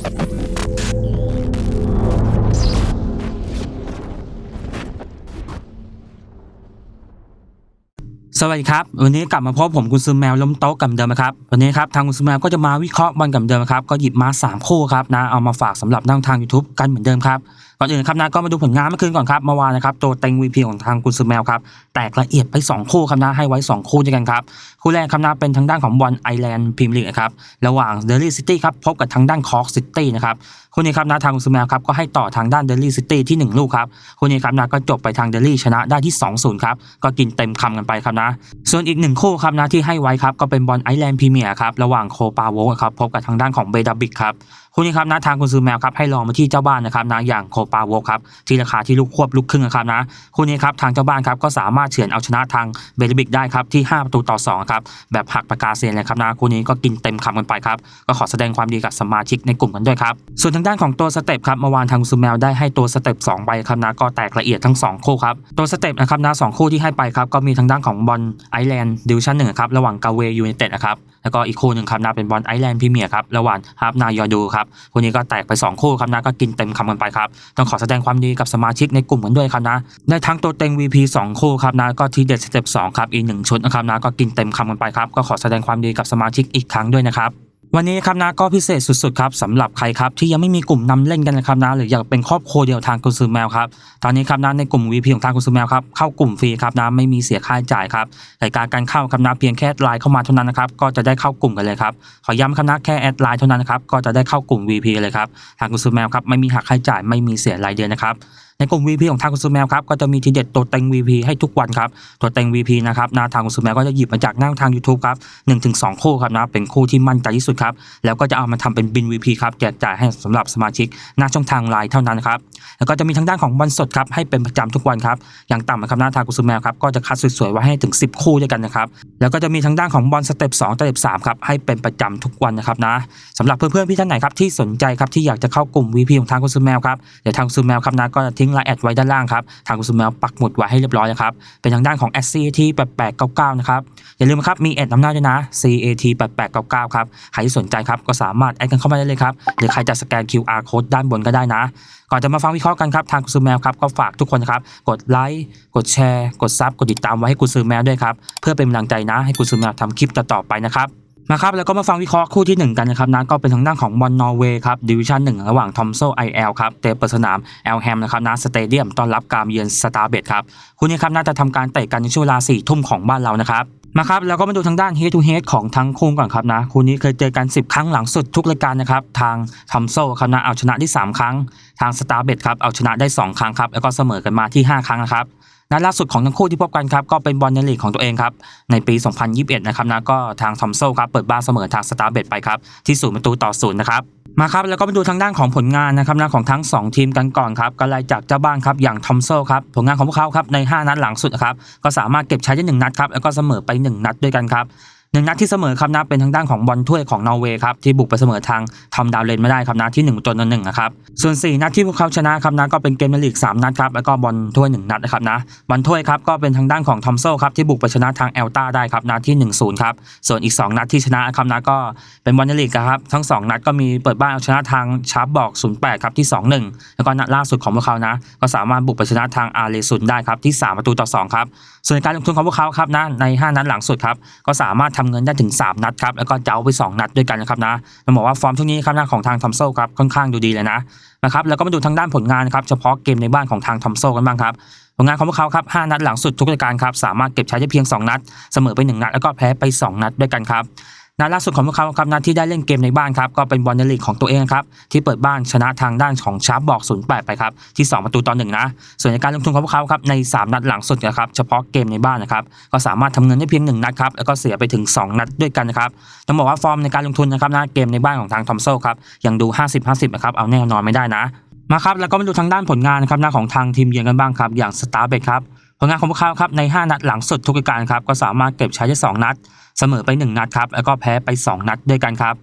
สวัสดีครับ วันนี้กลับมาพบผมคุณซูแมวล้มโต๊ะกับเดิมนะครับ วันนี้ครับทางคุณซูแมวก็จะมาวิเคราะห์บอลกับเดิมครับ ก็หยิบมา 3 คู่ครับนะเอามาฝากสำหรับนั่งทาง YouTube กันเหมือนเดิมครับ ก่อนอื่นครับนะก็มาดูผลงานเมื่อคืนก่อนครับเมื่อวานนะครับตัวเต็ง VP ของทางคุณซูแมวครับแตกละเอียดไป 2 คู่ครับนะให้ไว้ 2 คู่ด้วยกันครับคู่แรกครับนะเป็นทางด้านของบอลไอแลนด์พรีเมียร์ลีกครับระหว่างเดลี่ซิตี้ครับพบกับทางด้านคอร์กซิตี้นะครับคู่นี้ครับนะทางคุณซูแมวครับก็ให้ต่อทางด้านเดลี่ซิตี้ที่หนึ่งลูกครับคู่นี้ครับนะก็จบไปทางเดลี่ชนะได้ที่ 2-0ครับก็กินเต็มคำกันไปครับนะ ส่วนอีกหนึ่งคู่ครับนะที่ให้ไว้ครับก็เป็นบอลไอแลนด์พรีเมียร์ครับระหว่างโคปาโวครับพบกับทางด้านของเบดาบิกครับ คู่นี้ครับนะทางคุณซื้อแมวครับให้ลองมาที่เจ้าบ้านนะครับนะอย่างโคปาโวครับที่ราคาที่ลูกควบลูกครึ่งนะครับนะคู่นี้ครับทางเจ้าบ้านครับก็สามารถเฉือนเอาชนะทางเบดาบิกได้ครับที่ 5 ประตูต่อ2ครับแบบหักปากกาเซียนเลยครับนะคู่นี้ก็กินเต็มคำกันไปครับก็ขอแสดงความดีกับสมาชิกในกลุ่มกันด้วยครับส่วนทางด้านของตัวสเต็ปครับเมื่อวานทางคุณซื้อแมวได้ให้ตัวสเต็ป2ใบครับนะก็แตกละเอียดทั้งสองคู่ครับตัวสเต็ปนะครับนะสองคู่ที่ให้ไปครับก็มีทางด้านของบอลไอแลนด์ดิวชั่นหนึ่งครับระหว่างกาเวยูไนเต็ดนะครับแล้วก็อีกคู่หนึ่งครับนะเป็นบอลไอแลนด์พรีเมียร์ครับระหว่างฮาร์ฟนายอดูครับคู่นี้ก็แตกไป 2 คู่ครับนะก็กินเต็มคำกันไปครับต้องขอแสดงความดีกับสมาชิกในกลุ่มกันด้วยครับนะได้ทั้งตัวเต็ง VP 2 คู่ครับนะก็ทีเด็ดสเต็ป2ครับอีกหนึ่งชุดนะครับนะก็กินเต็มคำกันไปครับก็ขอแสดงความดีกับสมาชิกอีกครั้งด้วยนะครับ วันนี้ครับนะก็พิเศษสุดๆครับสำหรับใครครับที่ยังไม่มีกลุ่มนำเล่นกันนะครับนะหรืออยากเป็นครอบครัวเดียวทางกุนซือแมวครับตอนนี้ครับนะในกลุ่ม VP ของทางกุนซือแมวครับเข้ากลุ่มฟรีครับนะไม่มีเสียค่าใช้จ่ายครับรายการการเข้าครับนะเพียงแค่ไลน์เข้ามาเท่านั้นนะครับก็จะได้เข้ากลุ่มกันเลยครับขอย้ำครับนะแค่แอดไลน์เท่านั้นนะครับก็จะได้เข้ากลุ่ม VP เลยครับทางกุนซือแมวครับไม่มีหักค่าใช้จ่ายไม่มีเสียรายเดือนนะครับในกลุ่ม VP ของทางคุณซูแมวครับก็จะมีทีเด็ดตัวเต็ง VP ให้ทุกวันครับตัวเต็ง VP นะครับนาทางคุณซูแมวก็จะหยิบมาจากหน้าทาง YouTube ครับ1ถึง2คู่ครับนะเป็นคู่ที่มั่นใจที่สุดครับแล้วก็จะเอามาทำเป็นบิน VP ครับแจกจ่ายให้สำหรับสมาชิกหน้าช่องทางไลน์เท่านั้นครับแล้วก็จะมีทางด้านของบอลสดครับให้เป็นประจำทุกวันครับอย่างต่ำนะครับหน้าทางคุณซูแมวครับก็จะคัดสวยๆไว้ให้ถึง 10 คู่ด้วยกันนะครับแล้วก็จะมีทางด้านของบอลสเต็ป2สเต็ป3ครับให้เป็นประจำทุกวันนะครับนะสำหรับเพื่อนๆพี่ท่านไหนครับที่สนใจครับที่อยากจะเข้ากลุ่ม VP ของทางคุณซูแมวครับเดี๋ยวทางคุณซูแมวครับนะก็จะทิ้งไลน์แอดไว้ด้านล่างครับทางคุสุแมวปักหมุดไว้ให้เรียบร้อยนะครับเป็นทางด้านของ SCT 8899นะครับอย่าลืมครับมีแอดนำหน้าด้วยนะ CAT 8899ครับใครที่สนใจครับก็สามารถแอดกันเข้ามาได้เลยครับหรือใครจะสแกน QR code ด้านบนก็ได้นะ ก่อนจะมาฟังวิเคราะห์กันครับทางคุณซูแมวครับก็ฝากทุกคนครับกดไลค์กดแชร์ กดซับกดติดตามไว้ให้คุณซูแมวด้วยครับเพื่อเป็นกำลังใจนะให้คุณซูแมวทำคลิปต่อๆไปนะครับ มาครับแล้วก็มาฟังวิเคราะห์คู่ที่ 1 กันนะครับนะก็เป็นทางด้านของบอลนอร์เวย์ครับดิวิชั่น1 ระหว่างทอมโซไอเอลครับเตะเปิดสนามแอลแฮมนะครับนะสเตเดียมต้อนรับการเยือนสตาร์เบดครับคู่นี้ครับน่าจะทำการเตะกันในช่วงเวลา4ทุ่มของบ้านเรานะครับมาครับแล้วก็มาดูทางด้าน head to head ของทั้งคู่ก่อนครับนะคู่นี้เคยเจอกัน 10 ครั้งหลังสุดทุกรายการนะครับทางทอมโซครับนะเอาชนะได้3ครั้ง ทางสตาร์เบดครับเอาชนะได้ 2 ครั้งครับแล้วก็เสมอกันมาที่ 5 ครั้งนะครับ นัดล่าสุดของทั้งคู่ที่พบกันครับก็เป็นบอลในลีกของตัวเองครับในปี 2021 นะครับนะก็ทางทอมโซครับเปิดบ้านเสมอทางสตาร์เบดไปครับที่ศูนย์ประตูต่อศูนย์นะครับมาครับแล้วก็มาดูทางด้านของผลงานนะครับนะของทั้ง 2 ทีมกันก่อนครับก็ไล่จากเจ้าบ้านครับอย่างทอมโซครับผลงานของพวกเขาครับใน 5 นัดหลังสุดครับก็สามารถเก็บใช้ได้1นัดครับแล้วก็เสมอไป 1 นัดด้วยกันครับ หนึ่งนัดที่เสมอครับนะเป็นทางด้านของบอลถ้วยของนอร์เวย์ครับที่บุกไปเสมอทางทอมดาวเลนไม่ได้ครับนะที่1ประตูต่อหนึ่งนะครับส่วน 4 นัดที่พวกเขาชนะครับนะก็เป็นเกมในลีก 3 นัดครับแล้วก็บอลถ้วย1นัดนะครับนะบอลถ้วยครับก็เป็นทางด้านของทอมโซครับที่บุกไปชนะทางเอลตาได้ครับนะที่ 1-0ครับส่วนอีก 2 นัดที่ชนะครับนะก็เป็นบอลในลีกครับทั้ง 2 นัดก็มีเปิดบ้านเอาชนะทางชาร์ปบอก 08ครับที่ 2-1 แล้วก็นัดล่าสุดของพวกเขานะ ก็สามารถบุกไปชนะทางอาร์เลซุนได้ครับที่ 3 ประตูต่อ2ครับส่วนการลงทุนของพวกเขาครับนะใน 5 นัดหลังสุดครับก็สามารถทำเงินได้ถึง 3 นัดครับแล้วก็เจ้าไป 2 นัดด้วยกันนะครับนะต้องบอกว่าฟอร์มช่วงนี้ครับนะของทางทอมโซครับค่อนข้างดูดีเลยนะนะครับแล้วก็มาดูทางด้านผลงานครับเฉพาะเกมในบ้านของทางทอมโซกันบ้างครับผลงานของพวกเขาครับ5นัดหลังสุดทุกรายการครับสามารถเก็บใช้ได้เพียง 2 นัด เสมอไป 1 นัดแล้วก็แพ้ไป 2 นัดด้วยกันครับ นัดล่าสุดของพวกเขาครับนัดที่ได้เล่นเกมในบ้านครับก็เป็นบอลในลีกของตัวเองครับที่เปิดบ้านชนะทางด้านของชาร์ปบอก 08 ไปครับที่ 2 ประตูต่อ1นะส่วนในการลงทุนของพวกเขาครับใน 3 นัดหลังสุดนะครับเฉพาะเกมในบ้านนะครับก็สามารถทำเงินได้เพียง 1 นัดครับแล้วก็เสียไปถึง 2 นัดด้วยกันนะครับต้องบอกว่าฟอร์มในการลงทุนนะครับนะเกมในบ้านของทางทอมโซ่ครับยังดู 50-50นะครับเอาแน่นอนไม่ได้นะมาครับแล้วก็มาดูทางด้านผลงานนะครับหนะของทางทีมเยือนกันบ้างครับอย่างสตาร์เบดครับ ผลงานของพวกเขาครับใน 5 นัดหลังสุดทุกการครับก็สามารถเก็บใช้ได้2นัด เสมอไป 1 นัดครับแล้วก็แพ้ไป 2 นัดด้วยกันครับ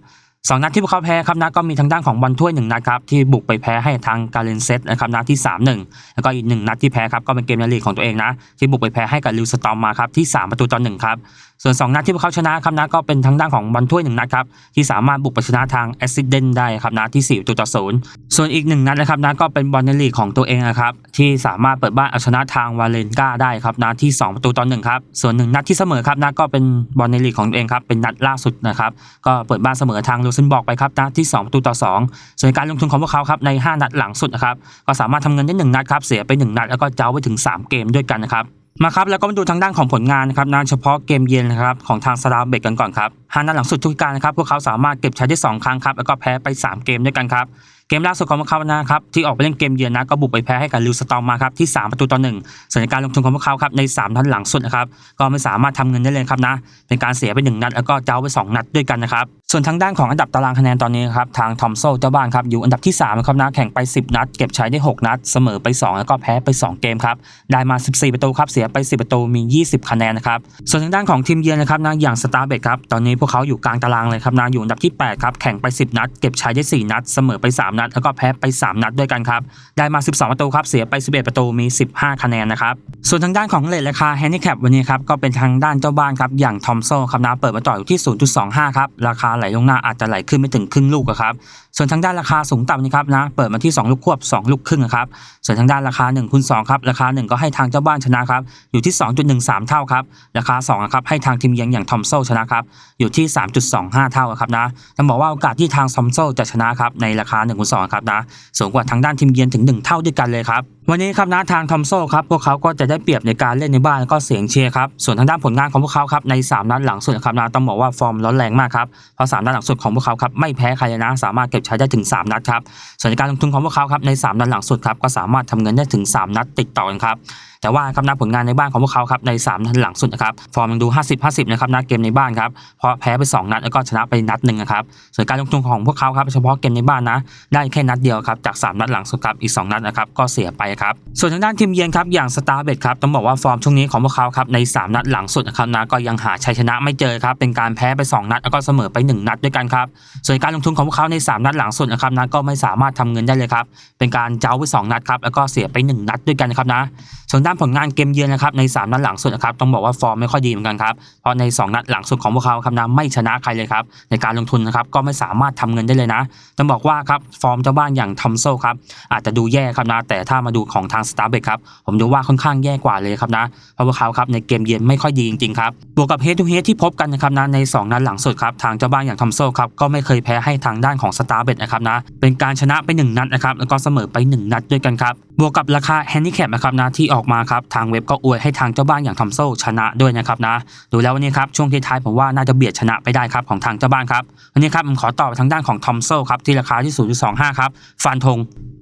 สองนัดที่พวกเขาแพ้ครับนะก็มีทางด้านของบอลถ้วยหนึ่งนัดครับที่บุกไปแพ้ให้ทางกาเลนเซตนะครับนะที่3-1แล้วก็อีกหนึ่งนัดที่แพ้ครับก็เป็นเกมในลีกของตัวเองนะที่บุกไปแพ้ให้กับลิวสตอมมาครับที่ 3 ประตูต่อหนึ่งครับส่วน 2 นัดที่พวกเขาชนะครับนะก็เป็นทางด้านของบอลถ้วยหนึ่งนัดครับที่สามารถบุกไปชนะทางแอสซิเดนได้ครับนะที่ 4 ประตูต่อศูนย์ส่วนอีกหนึ่งนัดนะครับนะก็เป็นบอลในลีกของตัวเองนะครับที่สามารถเปิดบ้านเอาชนะทางวาเลนกาได้ครับนะที่ 2 ประตูต่อหนึ่งครับส่วนหนึ่งนัดที่เสมอครับนะก็เป็นบอลในลีกของตัวเองครับเป็นนัดล่าสุดนะครับก็เปิดบ้านเสมอทางลูซนบอกไปครับนะที่2ประตูต่อ 2 ส่วนการลงทุนของพวกเขาครับใน 5 นัดหลังสุดนะครับก็สามารถทำเงินได้ 1 นัดครับเสียไป 1 นัดแล้วก็เจ้าไปถึง 3 เกมด้วยกันนะครับมาครับแล้วก็มาดูทางด้านของผลงานนะครับนะเฉพาะเกมเย็นนะครับของทางสตาร์เบกกันก่อนครับห้านัดหลังสุดทุกการนะครับพวกเขาสามารถเก็บใช้ได้ 2 ครั้งครับแล้วก็แพ้ไป 3 เกมด้วยกันครับ เกมล่าสุดของพวกเขานะครับที่ออกไปเล่นเกมเยือนนะก็บุกไปแพ้ให้กับลิวสตอมมาครับที่3ประตูต่อหนึ่งส่วนในการลงทุนของพวกเขาครับใน3นัดหลังสุดนะครับก็ไม่สามารถทำเงินได้เลยครับนะเป็นการเสียไป1นัดแล้วก็เจ้าไป 2 นัดด้วยกันนะครับส่วนทางด้านของอันดับตารางคะแนนตอนนี้ครับทางทอมโซเจ้าบ้านครับอยู่อันดับที่3ครับนะแข่งไป 10 นัด เก็บใช้ได้ 6 นัด เสมอไป 2 แล้วก็แพ้ไป 2 เกมครับได้มา 14 ประตูครับเสียไป 10 ประตูมี 20 คะแนนนะครับส่วนทางด้านของทีมเยือนนะครับนะอย่างสตาร์เบกครับตอนนี้พวกเขาอยู่กลางตารางเลยครับนะอยู่อันดับที่8ครับแข่งไป 10 นัด เก็บใช้ได้ 4 นัด เสมอไป 3นัด แล้วก็แพ้ไป 3 นัดด้วยกันครับ ได้มา 12 ประตูครับ เสียไป 11 ประตู มี 15 คะแนนนะครับ ส่วนทางด้านของเลทราคาแฮนดิแคปวันนี้ครับ ก็เป็นทางด้านเจ้าบ้านครับ อย่างทอมโซครับนะ เปิดมาต่ออยู่ที่ 0.25 ครับ ราคาไหลลงหน้าอาจจะไหลขึ้นไม่ถึงครึ่งลูกครับ ส่วนทางด้านราคาสูงต่ำนี่ครับนะ เปิดมาที่ 2 ลูกควบ 2 ลูกครึ่งครับ ส่วนทางด้านราคา1คูณ2ครับ ราคา 1 ก็ให้ทางเจ้าบ้านชนะครับ อยู่ที่ 2.13 เท่าครับ ราคา2ครับให้ทางทีมเยือนอย่างทอมโซชนะครับ อยู่ที่ 3.25 เท่าครับนะต้องบอกว่าโอกาสที่ทางทอมโซจะชนะครับในราคา1คูสรครับนะสูงกว่าทางด้านทีมเยือนถึง 1 เท่าด้วยกันเลยครับ วันนี้ครับนะทางทอมโซครับพวกเขาก็จะได้เปรียบในการเล่นในบ้านแล้วก็เสียงเชียร์ครับส่วนทางด้านผลงานของพวกเขาครับใน 3 นัดหลังสุดนะครับนะต้องบอกว่าฟอร์มร้อนแรงมากครับเพราะ3นัดหลังสุดของพวกเขาครับไม่แพ้ใครนะสามารถเก็บใช้ได้ถึง 3 นัดครับส่วนในการลงทุนของพวกเขาครับใน 3 นัดหลังสุดครับก็สามารถทำเงินได้ถึง 3 นัดติดต่อกันครับแต่ว่าครับนะผลงานในบ้านของพวกเขาครับใน3นัดหลังสุดนะครับฟอร์มยังดู 50 50นะครับนะเกมในบ้านครับเพราะแพ้ไป 2 นัดแล้วก็ชนะไปนัดหนึ่งนะครับส่วนการลงทุนของพวกเขาครับเฉพาะเกมในบ้านนะได้แค่นัดเดียวครับจาก 3 นัดหลังสุดครับอีก 2 นัดนะครับก็เสียไปครับ ส่วนทางด้านทีมเยือนครับอย่างสตาร์เบดครับต้องบอกว่าฟอร์มช่วงนี้ของพวกเขาครับใน 3 นัดหลังสุดนะครับนะก็ยังหาชัยชนะไม่เจอครับเป็นการแพ้ไป 2 นัดแล้วก็เสมอไป 1 นัดด้วยกันครับส่วนการลงทุนของพวกเขาใน 3 นัดหลังสุดนะครับนะก็ไม่สามารถทำเงินได้เลยครับเป็นการเจ้าไป 2 นัดครับแล้วก็เสียไป 1 นัดด้วยกันนะครับนะส่วนด้านผลงานเกมเยือนนะครับใน 3 นัดหลังสุดนะครับต้องบอกว่าฟอร์มไม่ค่อยดีเหมือนกันครับเพราะใน 2 นัดหลังสุดของพวกเขาครับนะไม่ชนะใครเลยครับในการลงทุนนะครับก็ไม่สามารถทำเงินได้เลยนะต้องบอกว่าครับฟอร์มเจ้าบ้านอย่างทอมโซครับอาจจะดูแย่ครับนะแต่ถ้ามาดูของทางสตาร์เบกครับผมดูว่าค่อนข้างแย่กว่าเลยครับนะเพราะว่าเขาครับในเกมเย็นไม่ค่อยดีจริงๆครับบวกกับเฮดทูเฮดที่พบกันนะครับนะใน 2 นัดหลังสุดครับทางเจ้าบ้านอย่างทอมโซครับก็ไม่เคยแพ้ให้ทางด้านของสตาร์เบกนะครับนะเป็นการชนะไป 1 นัดนะครับแล้วก็เสมอไป 1 นัดด้วยกันครับ บวกกับราคาแฮนดิแคปนะครับนะที่ออกมาครับทางเว็บก็อวยให้ทางเจ้าบ้านอย่างทอมโซชนะด้วยนะครับนะดูแล้ววันนี้ครับช่วงท้ายๆผมว่าน่าจะเบียดชนะไปได้ครับของทางเจ้าบ้านครับวันนี้ครับผมขอต่อไปทางด้านของทอมโซครับที่ราคาที่ 0.25 ครับฟันธง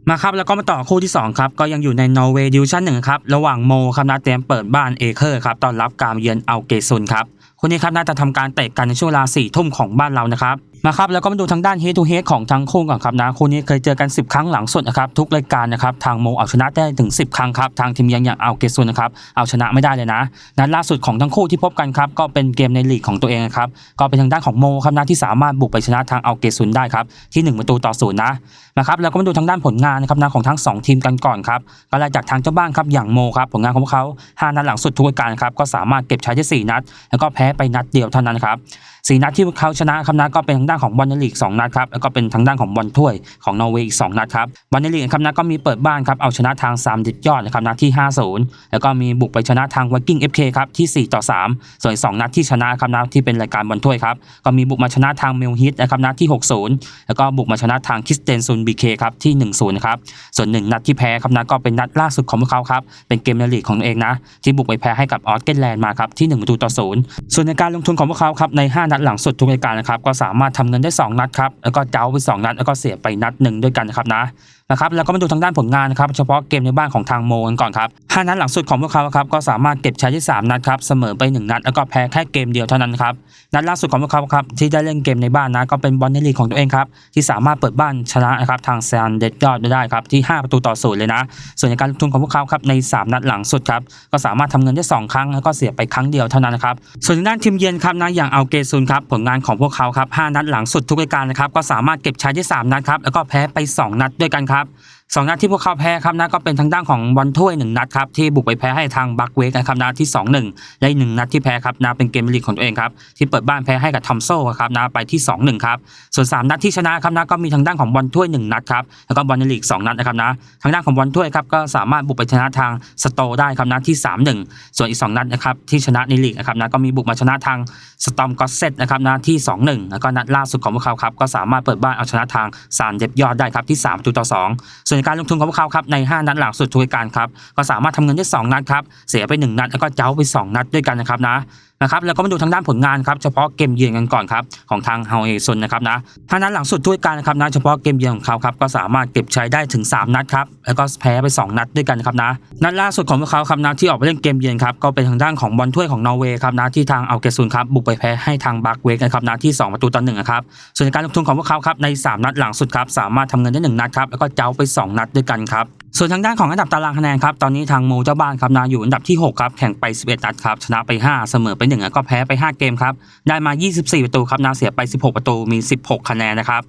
มาครับแล้วก็มาต่อคู่ที่2ครับก็ยังอยู่ในนอร์เวย์ดิวชั่นหนึ่งครับระหว่างโมครับนะเตรียมเปิดบ้านเอเคอร์ครับต้อนรับการเยือนเอาเกซุนครับคู่นี้ครับน่าจะทำการเตะกันในช่วงเวลา4ทุ่มของบ้านเรานะครับ มาครับแล้วก็มาดูทางด้านเฮดทูเฮดของทั้งคู่ก่อนครับนะคู่นี้เคยเจอกัน 10 ครั้งหลังสุดนะครับทุกรายการนะครับทางโมเอาชนะได้ถึง 10 ครั้งครับทางทีมยังอย่างเอาเกซุนนะครับเอาชนะไม่ได้เลยนะนัดล่าสุดของทั้งคู่ที่พบกันครับก็เป็นเกมในลีกของตัวเองนะครับก็เป็นทางด้านของโมครับนะที่สามารถบุกไปชนะทางเอาเกซุนได้ครับที่ 1 ประตูต่อศูนย์นะนะครับแล้วก็มาดูทางด้านผลงานนะครับนะของทั้ง 2 ทีมกันก่อนครับก็ไล่จากทางเจ้าบ้านครับอย่างโมครับผลงานของเขา5นัดหลังสุดทุกรายการครับก็สามารถเก็บใช้ได้4นัด แล้วก็แพ้ไปนัดเดียวเท่านั้นครับสีนัดที่เขาชนะครับนะก็เป็นทางด้านของบอลในลีก2นัดครับแล้วก็เป็นทางด้านของบอลถ้วยของนอร์เวย์อีก2นัดครับบอลในลีกครับนะก็มีเปิดบ้านครับเอาชนะทาง3ดิดยอดนะครับนะที่ 5-0 แล้วก็มีบุกไปชนะทางไวกิ้ง FK คครับที่4ต่อ3ส่วน2นัดที่ชนะครับนะที่เป็นรายการบอลถ้วยครับก็มีบุกมาชนะทางเมลฮิตนะครับนะที่ 6-0 แล้วก็บุกมาชนะทางคริสเตนซุนบีเคครับที่ 1-0นะครับส่วน 1 นัดที่แพ้ครับนะก็เป็นนัดล่าสุดของพวกเขาครับเป็นเกมในลีกของตัวเองนะ ที่บุกไปแพ้ให้กับออสเกนแลนด์มาครับที่1ประตูต่อ0ส่วนในการลงทุนของพวกเขาครับใน 5 นัดหลังสุดทุกรายการนะครับก็สามารถทำเงินได้ 2 นัดครับ แล้วก็เจ้าไป 2 นัด แล้วก็เสียไปนัดหนึ่งด้วยกันนะครับนะ นะครับแล้วก็มาดูทางด้านผลงานนะครับเฉพาะเกมในบ้านของทางโมกันก่อนครับห้านัดหลังสุดของพวกเขาครับก็สามารถเก็บชัยที่ 3 นัดครับเสมอไป 1 นัด แล้วก็แพ้แค่เกมเดียวเท่านั้นครับนัดล่าสุดของพวกเขาครับที่ได้เล่นเกมในบ้านนะก็เป็นบอลในลีกของตัวเองครับที่สามารถเปิดบ้านชนะนะครับทางแซนเดดยอดได้ครับที่ 5 ประตูต่อศูนย์เลยนะ ส่วนในการลงทุนของพวกเขาครับใน 3 นัดหลังสุดครับก็สามารถทำเงินได้ 2 ครั้งแล้วก็เสียไปครั้งเดียวเท่านั้นครับส่วนทางด้านทีมเยือนครับนะอย่างอัลเกซุนครับผลงานของพวกเขาครับ5นัดหลังสุดทุกรายการนะครับก็สามารถเก็บชัยได้3นัดครับแล้วก็แพ้ไป 2 นัดด้วยกันครับครับ สองนัดที่พวกเขาแพ้ครับนะก็เป็นทางด้านของบอลถ้วยหนึ่งนัดครับที่บุกไปแพ้ให้ทางบักเวกนะครับนะที่ 2-1และหนึ่งนัดที่แพ้ครับนะเป็นเกมลีกของตัวเองครับที่เปิดบ้านแพ้ให้กับทอมโซ่ครับนะไปที่ 2-1ครับส่วน 3 นัดที่ชนะครับนะก็มีทางด้านของบอลถ้วย1นัดครับแล้วก็บอลในลีก2นัดนะครับนะทางด้านของบอลถ้วยครับก็สามารถบุกไปชนะทางสโตได้ครับนะที่ 3-1 ส่วนอีก 2 นัดนะครับที่ชนะในลีกนะครับนะก็มีบุกมาชนะทางสตอมกอสเซตนะครับนะที่ 2-1 แล้วก็นัดล่าสุดของพวกเขาครับก็สามารถเปิดบ้านเอาชนะทางซานเดบยอดได้ครับที่3ประตูต่อ2ส่วนในการลงทุนของพวกเขาครับใน 5 นัดหลังสุดทุกการครับก็สามารถทำเงินได้ 2 นัดครับเสียไป 1 นัดแล้วก็เจ้าไป 2 นัดด้วยกันนะครับนะนะครับแล้วก็มาดูทางด้านผลงานครับเฉพาะเกมเยือนกันก่อนครับของทางเฮาเอซุนนะครับนะห้านัดหลังสุดทุกรายการนะครับนะเฉพาะเกมเยือนของเขาครับก็สามารถเก็บใชัยได้ถึง 3 นัดครับแล้วก็แพ้ไป 2 นัดด้วยกันครับนะนัดล่าสุดของพวกเขาครับนะที่ออกไปเล่นเกมเยือนครับก็เป็นทางด้านของบอลถ้วยของนอร์เวย์ครับนะที่ทางเอัลเกซุนครับบุกไปแพ้ให้ทางบักเวกนะครับนะที่ 2 ประตูต่อหนึ่งครับส่วนในการลงทุนของพวกเขาครับใน 3 นัดหลังสุดครับสามารถทำเงินได้ 1 นัดครับแล้วก็เจ้าไป 2 นัดด้วยกันครับ ส่วนทางด้านของอันดับตารางคะแนนครับ ตอนนี้ทางโมเจ้าบ้านครับนะอยู่อันดับที่ 6 ครับ แข่งไป 11 นัดครับ ชนะไป 5 เสมอไป 1 แล้วก็แพ้ไป 5 เกมครับ ได้มา 24 ประตูครับนะเสียไป 16 ประตู มี 16 คะแนนนะครับ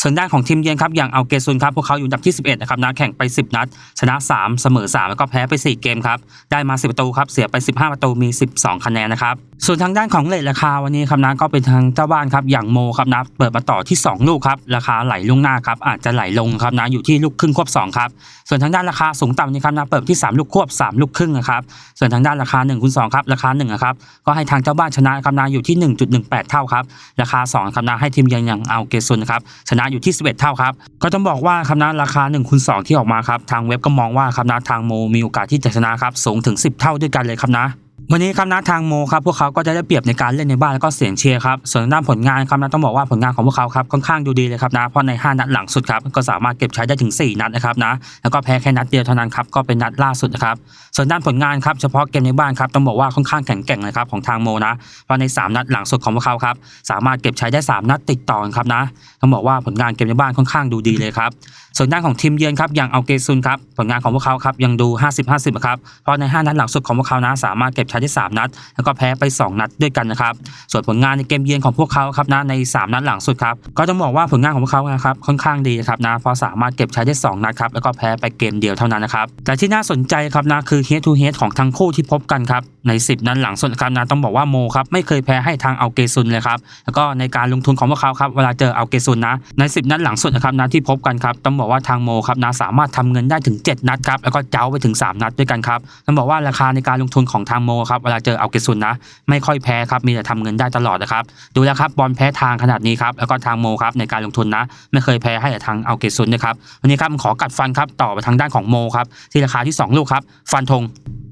ส่วนด้านของทีมเยือนครับอย่างเอัลเกซุนครับพวกเขาอยู่อันดับที่ 11นะครับนะแข่งไป 10 นัด ชนะ 3 เสมอ 3 แล้วก็แพ้ไป 4 เกมครับได้มา 10 ประตูครับเสียไป 15 ประตูมี 12 คะแนนนะครับ ส่วนทางด้านของเลทราคาวันนี้ครับนะก็เป็นทางเจ้าบ้านครับอย่างโมครับนะเปิดมาต่อที่ 2 ลูกครับราคาไหลลงหน้าครับอาจจะไหลลงครับนะอยู่ที่ลูกครึ่งควบ2ครับส่วนทางด้านราคาสูงต่ำนี่ครับนะเปิดที่ 3 ลูกควบ 3 ลูกครึ่งนะครับส่วนทางด้านราคา1คูณ2ครับราคา1นะครับก็ให้ทางเจ้าบ้านชนะครับนะอยู่ที่ 1.18 เท่าครับราคา2ครับนะให้ทีมยือนอย่างอัลเกซุนครับชนะอยู่ที่ 11 เท่าครับก็ต้องบอกว่าครับนะราคา1คูณ2ที่ออกมาครับทางเว็บก็มองว่าครับนะทางโมมีโอกาสที่จะชนะครับสูงถึง 10 เท่าด้วยกันเลยครับนะ วันนี้ครับนะทางโมครับพวกเขาก็จะได้เปรียบในการเล่นในบ้านแล้วก็เสียงเชียร์ครับส่วนด้านผลงานครับนะต้องบอกว่าผลงานของพวกเขาครับค่อนข้างดูดีเลยครับนะเพราะใน 5 นัดหลังสุดครับก็สามารถเก็บใช้ได้ถึง 4 นัดนะครับนะแล้วก็แพ้แค่นัดเดียวเท่านั้นครับก็เป็นนัดล่าสุดนะครับส่วนด้านผลงานครับเฉพาะเกมในบ้านครับต้องบอกว่าค่อนข้างแข็งแกร่งนะครับของทางโมนะเพราะใน 3 นัดหลังสุดของพวกเขาครับสามารถเก็บใช้ได้ 3 นัดติดต่อกันครับนะต้องบอกว่าผลงานเกมในบ้านค่อนข้างดูดีเลยครับส่วนด้านของทีมเยือนครับอย่างอัลเกซุนครับผลงานของพวกเขาครับยังดู 50-50ครับเพราะใน 5 นัดหลังสุดของพวกเขานะสามารถเก็บใช้ได้ 3 นัด แล้วก็แพ้ไป 2 นัดด้วยกันนะครับ ส่วนผลงานในเกมเยือนของพวกเขาครับนะใน 3 นัดหลังสุดครับก็ต้องบอกว่าผลงานของพวกเขานะครับค่อนข้างดีครับนะพราะสามารถเก็บใช้ได้ 2 นัดครับแล้วก็แพ้ไปเกมเดียวเท่านั้นนะครับแต่ที่น่าสนใจครับนะคือ head to head ของทั้งคู่ที่พบกันครับใน 10 นัดหลังสุดครับนะต้องบอกว่าโมครับไม่เคยแพ้ให้ทางอัลเกซุนเลยครับแล้วก็ในการลงทุนของพวกเขาครับเวลาเจออัลเกซุนนะใน 10 นัดหลังสุดนะครับนะที่พบกันครับต้องบอกว่าทางโมครับนะสามารถทำเงินได้ถึง 7 นัดครับแล้วก็เจ้าไปถึง 3 นัดด้วยกันครับต้องบอกว่าราคาในการลงทุนของทางโมครับเวลาเจออัลเกซุนนะไม่ค่อยแพ้ครับมีแต่ทำเงินได้ตลอดนะครับดูแล้วครับบอลแพ้ทางขนาดนี้ครับแล้วก็ทางโมครับในการลงทุนนะไม่เคยแพ้ให้กับทางอัลเกซุนนะครับวันนี้ครับขอกัดฟันครับต่อไปทางด้านของโมครับที่ราคาที่ 2 ลูกครับฟันธง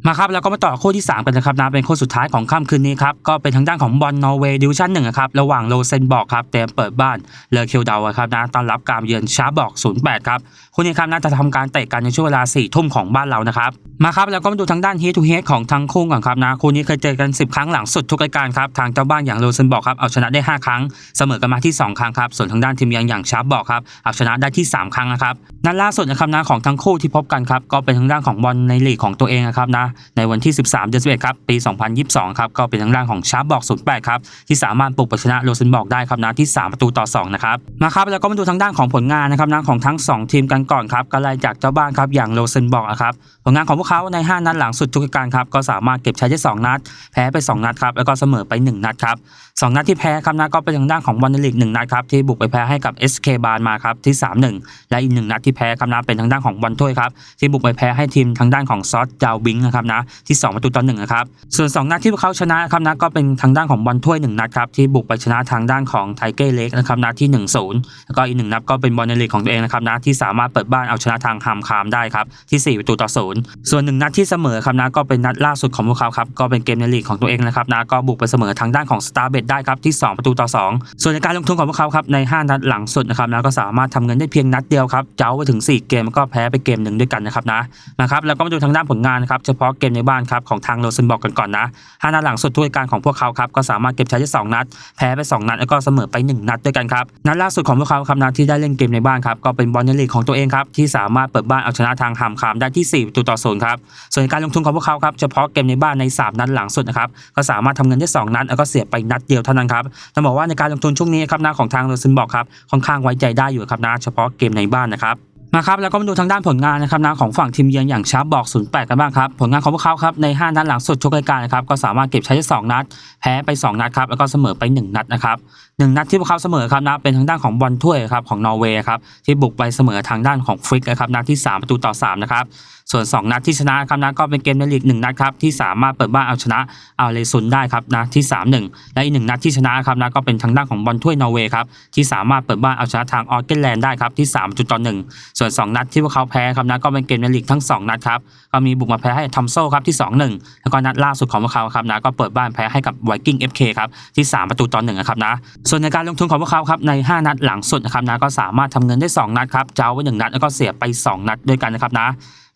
มาครับแล้วก็มาต่อคู่ที่ 3 กันนะครับนะเป็นคู่สุดท้ายของค่ำคืนนี้ครับก็เป็นทางด้านของบอลนอร์เวย์ดิวชั่นหนึ่งครับระหว่างโลเซนบอกครับเตรียมเปิดบ้านเลอเคิวเดาครับนะต้อนรับการเยือนชาร์บอก08ครับคู่นี้ครับน่าจะทำการเตะกันในช่วงเวลา4ทุ่มของบ้านเรานะครับมาครับแล้วก็มาดูทางด้านเฮดทูเฮดของทั้งคู่ก่อนครับนะคู่นี้เคยเจอกัน 10 ครั้งหลังสุดทุกรายการครับทางเจ้าบ้านอย่างโลเซนบอกครับเอาชนะได้ 5 ครั้ง เสมอกันมาที่ 2 ครั้งครับส่วนทางด้านทีมยือนอย่างชาร์บอกครับเอาชนะได้ที่ 3 ครั้งนะครับนัดล่าสุดนะครับนะของทั้งคู่ที่พบกันครับก็เป็นทางด้านของบอลในลีกของตัวเองนะครับนะในวันที่ 13เดือน11ครับปี 2022ครับก็เป็นทางด้านของชาร์บอก08ครับที่สามารถปลุกชนะโลเซนบอกได้ครับนะที่ 3 ประตูต่อ2นะครับมาครับแล้วก็มาดูทางด้านของผลงานนะครับนะของทั้ง 2 ทีมกันก่อนครับก็ไล่จากเจ้าบ้านครับอย่างโลเซนบอกครับผลงานของพวกเขาใน 5 นัดหลังสุดทุกการครับก็สามารถเก็บใช้ได้2นัด แพ้ไป 2 นัดครับแล้วก็เสมอไป 1 นัดครับสองนัดที่แพ้ครับนะก็เป็นทางด้านของบอลนลีกหนึ่งนัดครับที่บุกไปแพ้ให้กับ SK บาร์มาครับที่ 3-1 และอีกหนึ่งนัดที่แพ้ครับนะเป็นทางด้านของบอลถ้วยครับที่บุกไปแพ้ให้ทีมทางด้านของซอสจาวบิงนะครับนะที่ 2 ประตูต่อหนึ่งนะครับส่วน 2 นัดที่พวกเขาชนะครับนะก็เป็นทางด้านของบอลถ้วย1นัดครับที่บุกไปชนะทางด้านของไทเกอร์เล็กนะครับนะที่ 1-0 แล้วก็อีกหนึ่งนัดก็เป็นบอลในลีกของตัวเองนะครับนะที่สามารถเปิดบ้านเอาชนะทางฮามคามได้ครับที่ 4 ประตูต่อศูนย์ส่วนหนึ่งนัดที่เสมอครับนะก็เป็นนัดล่าสุดของพวกเขาครับก็เป็นเกมในลีกของตัวเองนะครับนะก็บุกไปเสมอทางด้านของสตาร์เบดได้ครับที่ 2 ประตูต่อ 2 ส่วนในการลงทุนของพวกเขาครับใน 5 นัดหลังสุดนะครับนะก็สามารถทำเงินได้เพียงนัดเดียวครับเจ้าไปถึง 4 เกมก็แพ้ไปเกมหนึ่งด้วยกันนะครับนะนะครับแล้วก็มาดูทางด้านผลงานครับเฉพาะเกมในบ้านครับของทางโรเซนบอกกันก่อนนะห้านัดหลังสุดถ้วยการของพวกเขาครับก็สามารถเก็บชัยได้สองนัด แพ้ไปสองนัดแล้วก็เสมอไปหนึ่งนัดด้วยกันครับนัดล่าสุดของพวกเขาครับนัดที่ได้เล่นเกมในบ้านครับก็เป็นบอลในลีกของตัวเองครับที่สามารถเปิดบ้านเอาชนะทางหามคามได้ที่ 4 ประตูต่อศูนย์ครับส่วนการลงทุนของพวกเขาครับเฉพาะเกมในบ้านใน 3 นัดหลังสุดนะครับก็สามารถทำเงินได้ 2 นัดแล้วก็เสียไปนัดเดียวเท่านั้นครับต้องบอกว่าในการลงทุนช่วงนี้ครับนะของทางโรซินบอกครับค่อนข้างไว้ใจได้อยู่ครับนะเฉพาะเกมในบ้านนะครับมาครับแล้วก็มาดูทางด้านผลงานนะครับนะของฝั่งทีมเยือนอย่างชาร์ปบอก 08 กันบ้างครับ ผลงานของพวกเขาครับใน 5 นัดหลังสุดทุกรายการนะครับก็สามารถเก็บใช้ได้2นัด แพ้ไป 2 นัดครับแล้วก็เสมอไป 1 นัดนะครับ หนึ่งนัดที่พวกเขาเสมอครับนะเป็นทางด้านของบอลถ้วยครับของนอร์เวย์ครับที่บุกไปเสมอทางด้านของฟริกนะครับนัดที่ 3 ประตูต่อ3นะครับส่วน 2 นัดที่ชนะครับนะก็เป็นเกมในลีก1นัดครับที่สามารถเปิดบ้านเอาชนะเอาเลซุนได้ครับนะที่ 3-1 และอีกหนึ่งนัดที่ชนะครับนะก็เป็นทางด้านของบอลถ้วยนอร์เวย์ครับที่สามารถเปิดบ้านเอาชนะทางออร์เกนแลนด์ได้ครับที่3จุดต่อ1ส่วน 2 นัดที่พวกเขาแพ้ครับนะก็เป็นเกมในลีกทั้ง 2 นัดครับก็มีบุกมาแพ้ให้ทัมโซครับที่ 2-1 แล้วก็นัดล่าสุดของพวกเขาครับนะก็เปิดบ้านแพ้ให้กับไวกิ้ง FK ครับที่ 3 ประตูต่อ1นะครับนะส่วนในการลงทุนของพวกเขาครับใน 5 นัดหลังสุดนะครับนะก็สามารถทำเงินได้ 2 นัดครับเจ้าไว้1นัดแล้วก็เสียไป 2 นัดด้วยกันนะครับนะ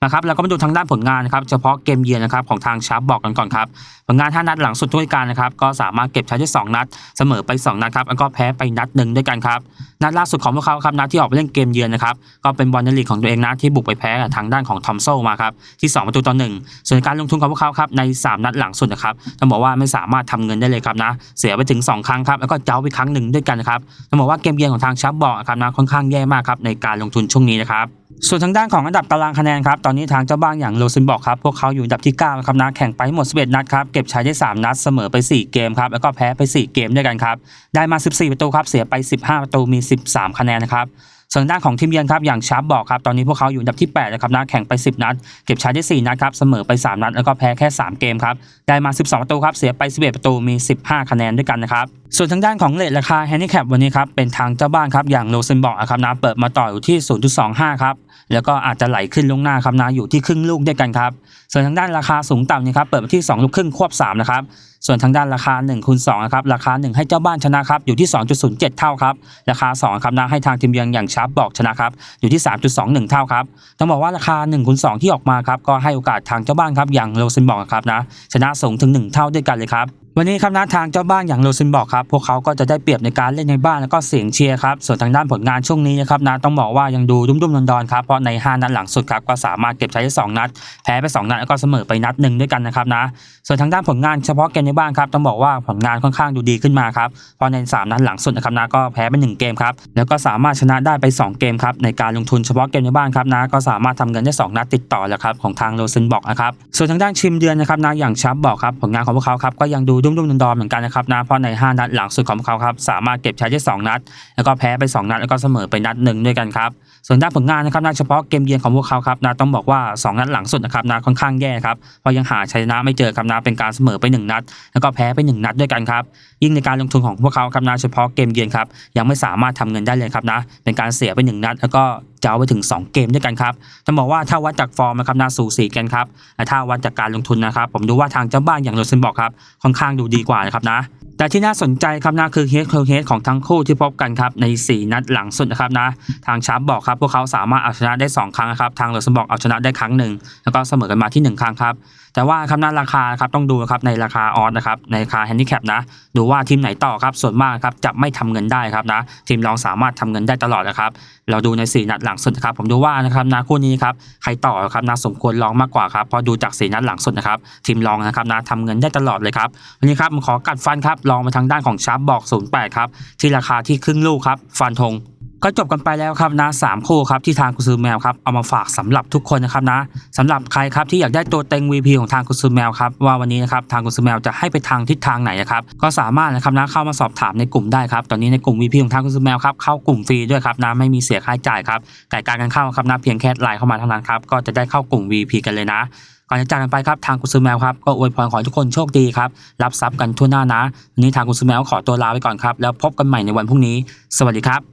นะครับแล้วก็มาดูทางด้านผลงานนะครับเฉพาะเกมเยือนนะครับของทางชาร์ปบอกกันก่อนครับผลงาน 5 นัดหลังสุดด้วยกันนะครับก็สามารถเก็บใช้ได้ 2 นัด เสมอไป 2 นัดครับแล้วก็แพ้ไปนัดหนึ่งด้วยกันครับนัดล่าสุดของพวกเขาครับนัดที่ออกไปเล่นเกมเยือนนะครับก็เป็นบอลในลีกของตัวเองนะที่บุกไปแพ้ทางด้านของทอมโซมาครับที่ 2 ประตูต่อ1ส่วนการลงทุนของพวกเขาครับใน 3 นัดหลังสุดนะครับต้องบอกว่าไม่สามารถทำเงินได้เลยครับนะเสียไปถึง 2 ครั้งครับแล้วก็เจ้าไปครั้งหนึ่งด้วยกันนะครับต้องบอกว่าเกมเยือนของทางชาร์ปบอกครับนะค่อนข้างแย่มากครับในการลงทุนช่วงนี้นะครับส่วนทางด้านของอันดับตารางคะแนนครับตอนนี้ทางเจ้าบ้านอย่างโรซินบอกครับพวกเขาอยู่อันดับที่9นะครับนะแข่งไปหมด 11 นัดครับเก็บชัยได้ 3 นัดเสมอไป 4 เกมครับแล้วก็แพ้ไป 4 เกมด้วยกันครับได้มา 14 ประตูครับเสียไป 15 ประตูมี 13 คะแนนนะครับ ส่วนด้านของทีมเยือนครับอย่างชาร์ปบอกครับตอนนี้พวกเขาอยู่อันดับที่8นะครับนะแข่งไป 10 นัด เก็บชัยได้ 4 นัดครับเสมอไป 3 นัด แล้วก็แพ้แค่ 3 เกมครับได้มา 12 ประตูครับเสียไป 11 ประตูมี 15 คะแนนด้วยกันนะครับส่วนทางด้านของเลทราคาแฮนดิแคปวันนี้ครับเป็นทางเจ้าบ้านครับอย่างโรเซนบอกครับนะเปิดมาต่ออยู่ที่ 0.25 ครับแล้วก็อาจจะไหลขึ้นลงหน้าครับนะอยู่ที่ครึ่งลูกด้วยกันครับส่วนทางด้านราคาสูงต่ำนี่ครับเปิดมาที่ 2 ลูกครึ่งควบ3นะครับ ส่วนทางด้านราคา1คูณ2นะครับราคา 1 ให้เจ้าบ้านชนะครับอยู่ที่ 2.07 เท่าครับราคา2ครับนะให้ทางทีมเยือนอย่างชาร์ปบอกชนะครับอยู่ที่ 3.21 เท่าครับต้องบอกว่าราคา1คูณ2ที่ออกมาครับก็ให้โอกาสทางเจ้าบ้านครับอย่างโรเซนบอกครับนะชนะสูงถึง 1 เท่าด้วยกันเลยครับวันนี้ครับนะทางเจ้าบ้านอย่างโรซินบอกครับพวกเขาก็จะได้เปรียบในการเล่นในบ้านแล้วก็เสียงเชียร์ครับส่วนทางด้านผลงานช่วงนี้นะครับนะต้องบอกว่ายังดูรุ่มๆดอนๆครับเพราะใน 5 นัดหลังสุดครับก็สามารถเก็บใช้ได้2นัด แพ้ไป 2 นัดแล้วก็เสมอไปนัดหนึ่งด้วยกันนะครับนะส่วนทางด้านผลงานเฉพาะเกมในบ้านครับต้องบอกว่าผลงานค่อนข้างดูดีขึ้นมาครับเพราะใน 3 นัดหลังสุดนะครับนะก็แพ้ไป1เกมครับแล้วก็สามารถชนะได้ไป 2 เกมครับในการลงทุนเฉพาะเกมในบ้านครับนะก็สามารถทำเงินได้ 2 นัดติดต่อแล้วครับของทางโรเซนบอกนะครับส่วนทางด้านชิมเดือนนะครับนะอย่างชับบอกครับผลงานของพวกเขาครับก็ยังดูรุ่มๆดอนๆเหมือนกันนะครับนะเพราะใน 5 นัดหลังสุดของพวกเขาครับสามารถเก็บใช้ได้ 2 นัด แล้วก็แพ้ไป 2 นัดแล้วก็เสมอไปนัดหนึ่งด้วยกันครับ ส่วนด้านผลงานนะครับนะเฉพาะเกมเยือนของพวกเขาครับนะต้องบอกว่า 2 นัดหลังสุดนะครับนะค่อนข้างแย่ครับเพราะยังหาชัยชนะไม่เจอครับนะเป็นการเสมอไป 1 นัด แล้วก็แพ้ไป 1 นัดด้วยกันครับยิ่งในการลงทุนของพวกเขาครับนะเฉพาะเกมเยือนครับยังไม่สามารถทำเงินได้เลยครับนะเป็นการเสียไป 1 นัด แล้วก็จะเอาไปถึง 2 เกมด้วยกันครับต้องบอกว่าถ้าวัดจากฟอร์มนะครับนะสูสีกันครับแต่ถ้าวัดจากการลงทุนนะครับผมดูว่าทางเจ้าบ้านอย่างโรเซนบอกครับค่อนข้างดูดีกว่านะครับนะ แต่ที่น่าสนใจครับนะคือเฮดคือเฮดของทั้งคู่ที่พบกันครับใน 4 นัดหลังสุดนะครับนะทางชาร์ปบอกครับพวกเขาสามารถเอาชนะได้ 2 ครั้งนะครับทางเลอสบอกเอาชนะได้ครั้งหนึ่งแล้วก็เสมอกันมาที่ 1 ครั้งครับ แต่ว่าครับนะราคาครับต้องดูครับในราคาออสนะครับในราคาแฮนดิแคปนะดูว่าทีมไหนต่อครับส่วนมากครับจะไม่ทำเงินได้ครับนะทีมรองสามารถทำเงินได้ตลอดนะครับเราดูใน 4 นัดหลังสุดครับผมดูว่านะครับนะคู่นี้ครับใครต่อครับนะสมควรลองมากกว่าครับพราะดูจาก4นัดหลังสุดนะครับทีมรองนะครับนะทำเงินได้ตลอดเลยครับวันนี้ครับผมขอกัดฟันครับลองมาทางด้านของชาร์ปบอก08ครับที่ราคาที่ครึ่งลูกครับฟันธง ก็จบกันไปแล้วครับนะสามคู่ครับที่ทางกุซูแมวครับเอามาฝากสำหรับทุกคนนะครับนะสำหรับใครครับที่อยากได้ตัวเต็ง VP ของทางกุซูแมวครับว่าวันนี้นะครับทางกุซูแมวจะให้ไปทางทิศทางไหนนะครับก็สามารถนะครับนะเข้ามาสอบถามในกลุ่มได้ครับตอนนี้ในกลุ่ม VP ของทางกุซูแมวครับเข้ากลุ่มฟรีด้วยครับนะไม่มีเสียค่าใช้จ่ายครับไก่การกันเข้าครับนะเพียงแค่ไลน์เข้ามาเท่านั้นครับก็จะได้เข้ากลุ่ม VP กันเลยนะก่อนจะจากกันไปครับทางกุซูแมวครับก็อวยพรขอทุกคนโชคดีครับ รับทรัพย์กันทั่วหน้านะวันนี้ทางกุซูแมวขอตัวลาไปก่อนครับ แล้วพบกันใหม่ในวันพรุ่งนี้ สวัสดีครับ